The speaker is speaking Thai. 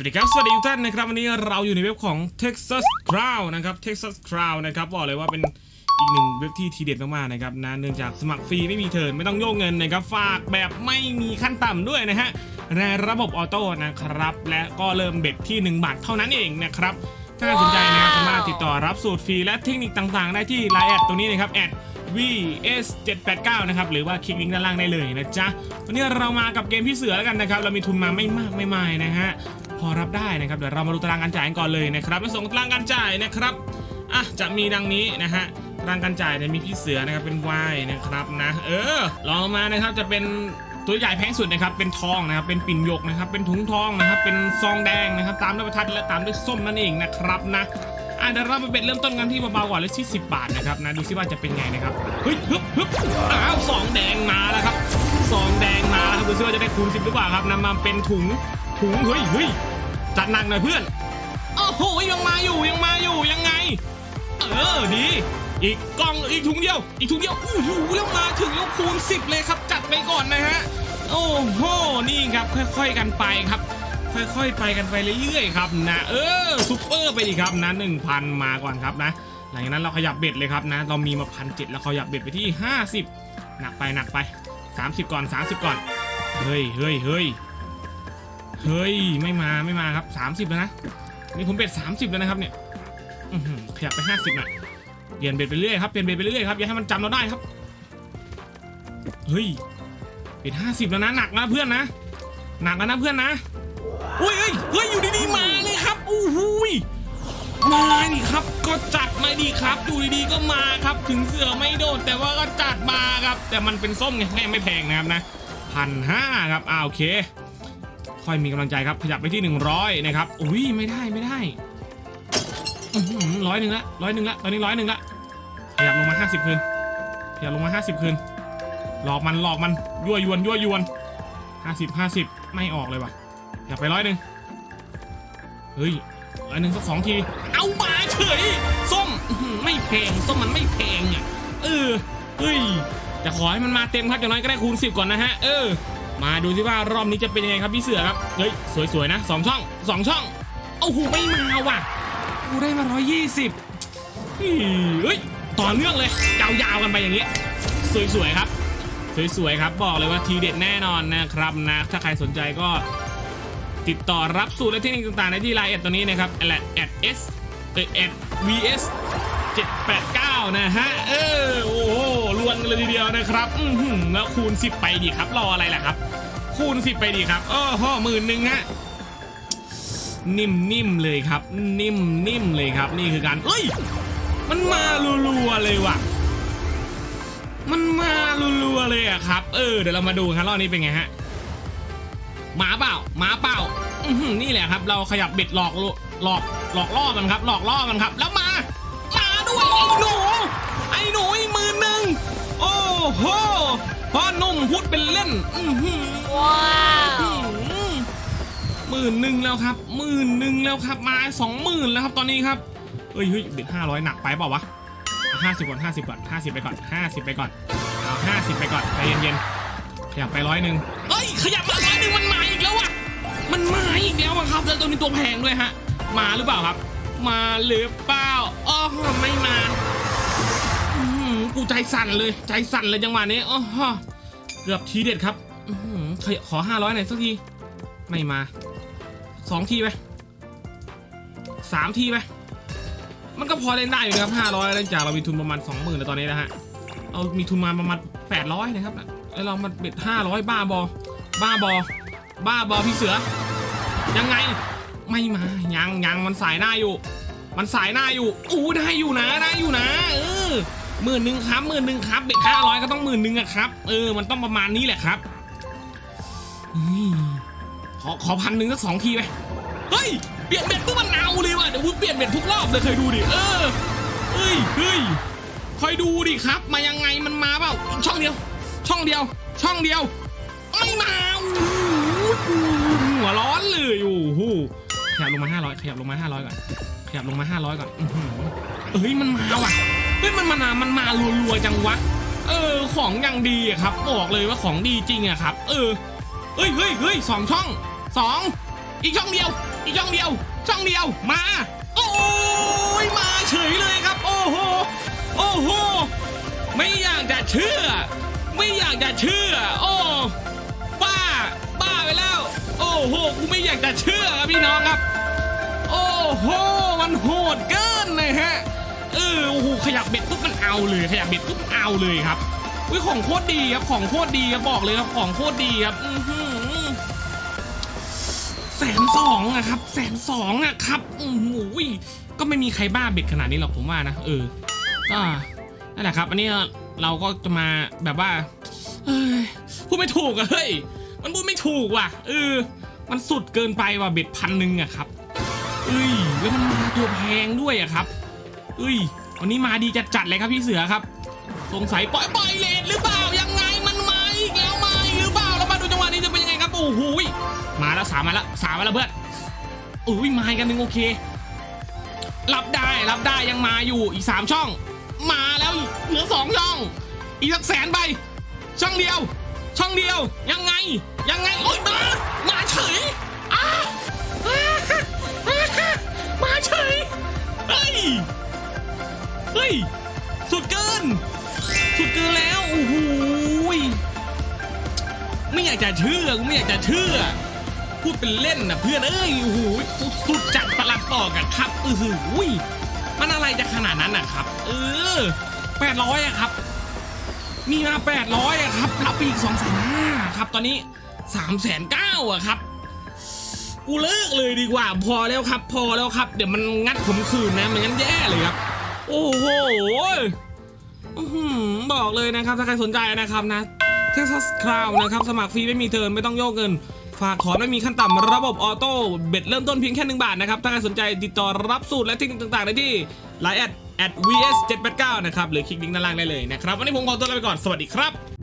สวัสดีครับ สวัสดีทุกท่านนะครับ วันนี้เราอยู่ในเว็บของ Texas Crown นะครับ Texas Crown นะครับบอกเลยว่าเป็นอีกหนึ่งเว็บที่ทีเด็ดมากๆนะครับนะเนื่องจากสมัครฟรีไม่มีเทิร์นไม่ต้องโยกเงินนะครับฝากแบบไม่มีขั้นต่ำด้วยนะฮะในระบบออโต้นะครับ และก็เริ่มเบ็ดที่ 1 บาทเท่านั้นเองนะครับ ถ้าสนใจนะครับสามารถติดต่อรับสูตรฟรีและเทคนิคต่างๆ ได้ที่ไลน์แอดตรงนี้นะครับแอด vs 789 นะครับหรือว่าคลิกลิงก์ด้านล่างได้เลยนะจ๊ะวันนี้เรามากับเกมพี่เสือแล้วกันนะครับ เรามีทุนมาไม่มากไม่มายนะฮะ พอรับได้นะครับเดี๋ยวเรามาดูตารางการจ่ายกันก่อนเลยนะครับในส่งตารางการจ่ายนะครับอะจะมีดังนี้นะฮะตารางการจ่ายเนี่ยมีพี่เสือนะครับเป็น Y นะครับนะเออลองลงมานะครับจะเป็นตัวใหญ่แพงสุดนะครับเป็นทองนะครับเป็นปิ่นหยกนะครับเป็นถุงทองนะครับเป็นซองแดงนะครับตามด้วยประทัดและตามด้วยส้มนั่นเองนะครับนะอะเดี๋ยวเราไปเบ็ดเริ่มต้นกันที่เบาๆก่อนเลยที่10บาทนะครับนะดูซิว่าจะเป็นไงนะครับเฮ้ยฮึบฮึบอ้าวสองแดงมาแล้วครับสองแดงมาแล้วครับดูซิว่าจะได้คูณ10หรือเปล่าครับนำมาเป็นถุง ถุงเฮ้ยเฮ้ยจัดหนักหน่อยเพื่อนโอ้โหยังมาอยู่ยังมาอยู่ยังไง เออดีอีกกล่องอีกถุงเดียว อีกถุงเดียวอู้หูแล้วมาถึงแล้วคูณ10เลยครับ จัดไปก่อนนะฮะโอ้โหนี่ครับค่อยๆกันไปครับ ค่อยๆไปกันไปเรื่อยๆครับนะเออซุปเปอร์ไปดีครับนะ1,000มาก่อนครับนะ หลังจากนั้นเราขยับเบ็ดเลยครับนะ เรามีมาพันเจ็ดแล้วขยับเบ็ดไปที่50หนักไปหนักไป30ก่อน30ก่อนเฮ้ยเฮ้ยเฮ้ย เฮ้ย ไม่มาไม่มาครับ 30 แล้วนะ นี่ผมเบ็ด30 แล้วนะครับเนี่ยอื้อหือขยับไป 50น่ะเปลี่ยนเบ็ดไปเรื่อยครับเปลี่ยนเบ็ดไปเรื่อยครับอย่าให้มันจำเราได้ครับ เฮ้ยเบ็ด50 แล้วนะหนักนะเพื่อนนะหนักแล้วนะเพื่อนนะอุ้ยเฮ้ยเฮ้ยอยู่ดีๆมาเลยครับอู้หูยมาดิครับ ก็จัดมาดีครับอยู่ดีๆก็มาครับ ถึงเสือไม่โดดแต่ว่าก็จัดมาครับ แต่มันเป็นส้มไงไม่แพงนะครับนะพันห้าครับอ่าโอเค ค่อยมีกำลังใจครับขยับไปที่ 100 นะครับอุ้ยไม่ได้ไม่ได้ร้อยหนึ่งละร้อยหนึ่งละตอนนี้ร้อยหนึ่งละขยับลงมา 50 คืนขยับลงมา 50 คืน หลอกมันหลอกมันยั่วยวนยั่วยวน50 50 ไม่ออกเลยว่ะอยากไปร้อยหนึ่งเฮ้ยร้อยหนึ่งสักสองที เอามาเฉยส้มไม่แพงส้มมันไม่แพงอะเออเฮ้ยแต่ขอให้มันมาเต็มครับอย่างน้อยก็ได้คูณสิบก่อนนะฮะเออ มาดูสิว่ารอบนี้จะเป็นยังไงครับพี่เสือครับ เฮ้ย สวยๆนะสองช่องสองช่องโอ้โหไม่มาว่ะกูได้มาร้อยยี่สิบเฮ้ยต่อเนื่องเลยยาวๆกันไปอย่างนี้สวยๆครับ สวยๆครับ บอกเลยว่าทีเด็ดแน่นอนนะครับนะ ถ้าใครสนใจก็ติดต่อรับสูตรและเทคนิคต่างๆ ได้ที่ไลน์แอดตัวนี้นะครับแอดแอดเออแอด VS 789 นะฮะ เออ โอ้โหลวนกันเลยทีเดียวนะครับ อือหือแล้วคูณ 10 ไปดีครับ รออะไรล่ะครับ คูณ 10 ไปดีครับโอ้โหหมื่นหนึ่งฮะ นิ่มๆเลยครับ นิ่มๆเลยครับ นี่คือการเอ้ย มันมารัวๆเลยว่ะ มันมารัวๆเลยอะครับ เออ เดี๋ยวเรามาดูครับรอบนี้เป็นไงฮะหมาเปล่าหมาเปล่าอื้อหือนี่แหละครับ เราขยับเบ็ดหลอกหลอกหลอกล่อมันครับ หลอกล่อมันครับ แล้ว อ้หนู ไอ้หนูอีกหมื่นหนึ่งโอ้โหพ่อหนุ่มพูดเป็นเล่น อื้อหือว้าวหมื่นหนึ่งแล้วครับหมื่นหนึ่งแล้วครับมาสองหมื่นแล้วครับตอนนี้ครับเฮ้ยเฮ้ยเบ็ดห้าร้อยหนักไปเปล่าวะห้าสิบก่อนห้าสิบก่อนห้าสิบไปก่อนห้าสิบไปก่อนเอาห้าสิบไปก่อนใจเย็นๆขยับไปร้อยหนึ่งเอ้ยขยับมาร้อยหนึ่งมันมาอีกแล้วอะมันมาอีกแล้วอะครับแล้วตัวนี้ตัวแพงด้วยฮะมาหรือเปล่าครับ มาหรือเปล่าอ๋อ ไม่มาอื้อหือกูใจสั่นเลยใจสั่นเลยจังหวะนี้อ๋อเกือบทีเด็ดครับอื้อหือขยขอห้าร้อยหน่อยสักที ไม่มาสองทีไปสามทีไปมันก็พอเล่นได้อยู่นะครับห้าร้อยเล่นจากเรามีทุนประมาณสองหมื่นแล้วตอนนี้นะฮะเอามีทุนมาประมาณแปดร้อยนะครับแล้วเรามาเบ็ดห้าร้อยบ้าบอ บ้าบอ บ้าบอพี่เสือ ยังไง ไม่มายังยังมันสายหน้าอยู่ มันสายหน้าอยู่อู้ได้อยู่นะได้อยู่นะ เออหมื่นหนึ่งครับหมื่นหนึ่งครับเบ็ดห้าร้อยก็ต้องหมื่นหนึ่งอะครับเออมันต้องประมาณนี้แหละครับอขอขอพันหนึ่งสักสองทีไปเฮ้ยเปลี่ยนเบ็ดปุ๊บมันเอาเลยว่ะเดี๋ยวกูเปลี่ยนเบ็ดทุกรอบเลยเคยดูดิเออเฮ้ยเฮ้ยคอยดูดิครับ มายังไงมันมาเปล่าช่องเดียว ช่องเดียว ช่องเดียวไม่มาหหัวร้อนเลยโอ้โหขยับลงมา500ขยับลงมา500ก่อน ขยับลงมา 500 ก่อนอื้อหือเฮ้ยมันมาว่ะ เฮ้ยมันมานามันมารัวๆจังวะ เออของอย่างดีอะครับ บอกเลยว่าของดีจริงอะครับ เออ เฮ้ยเฮ้ยเฮ้ยสองช่องสองอีกช่องเดียว อีกช่องเดียว ช่องเดียว มา โอ้ยมาเฉยเลยครับ โอ้โห โอ้โห ไม่อยากจะเชื่อ ไม่อยากจะเชื่อ โอ้บ้า บ้าไปแล้ว โอ้โห กูไม่อยากจะเชื่อครับพี่น้องครับ โอ้โหมันโหดเกินเลยฮะเออโอ้โหขยับเบ็ดปุ๊บมันเอาเลย ขยับเบ็ดปุ๊บเอาเลยครับอุ้ยของโคตรดีครับของโคตรดีครับบอกเลยครับของโคตรดีครับแสนสองอะครับแสนสองอะครับอือหูยก็ไม่มีใครบ้าเบ็ดขนาดนี้หรอกผมว่านะเออก็นั่นแหละครับ อันนี้เราก็จะมาแบบว่าเฮ้ยพูดไม่ถูกอะเฮ้ยมันพูดไม่ถูกว่ะเออมันสุดเกินไปว่ะเบ็ดพันหนึ่งอะครับ เอ้ยแล้วมันมาตัวแพงด้วยอะครับเอ้ยวันนี้มาดีจัดจัดๆเลยครับพี่เสือครับ สงสัยปล่อยปล่อยเลนหรือเปล่ายังไงมันมาอีกแล้วมาหรือเปล่าแล้วมาดูจังหวะนี้จะเป็นยังไงครับโอ้โหยมาแล้วสามมาแล้วสามมาแล้วเพื่อนอุ้ยมาอีกกันหนึ่งโอเครับได้รับได้ยังมาอยู่อีกสามช่อง มาแล้วเหลือสองช่อง อีกสักแสนใบช่องเดียว ช่องเดียวยังไงยังไงโอ้ยมามาเฉย เฮ้ย สุดเกิน สุดเกินแล้ว โอ้โหยไม่อยากจะเชื่อกูไม่อยากจะเชื่อ พูดเป็นเล่นนะเพื่อน เอ้ย โอ้โหยสุดจัดประหลัดต่อกันครับเออหือมันอะไรจะขนาดนั้นนะครับ เออแปดร้อยอะครับ มีมาแปดร้อยอะครับรับไปอีกสองแสนห้าครับ ตอนนี้สามแสนเก้าอะครับ กูเลิกเลยดีกว่า พอแล้วครับ พอแล้วครับ เดี๋ยวมันงัดผมคืนนะมันงั้นแย่เลยครับ โอ้โหบอกเลยนะครับ ถ้าใครสนใจนะครับนะ Texas Crown นะครับ สมัครฟรีไม่มีเทิร์นไม่ต้องโยกเงิน ฝากถอนไม่มีขั้นต่ำระบบออโต้เบ็ดเริ่มต้นเพียงแค่หนึ่งบาทนะครับ ถ้าใครสนใจติดต่อรับสูตรและเทคนิคต่างๆ ได้ที่ Line แอด vs 789นะครับ หรือคลิกลิงก์ด้านล่างได้เลยนะครับ วันนี้ผมขอตัวลาไปก่อน สวัสดีครับ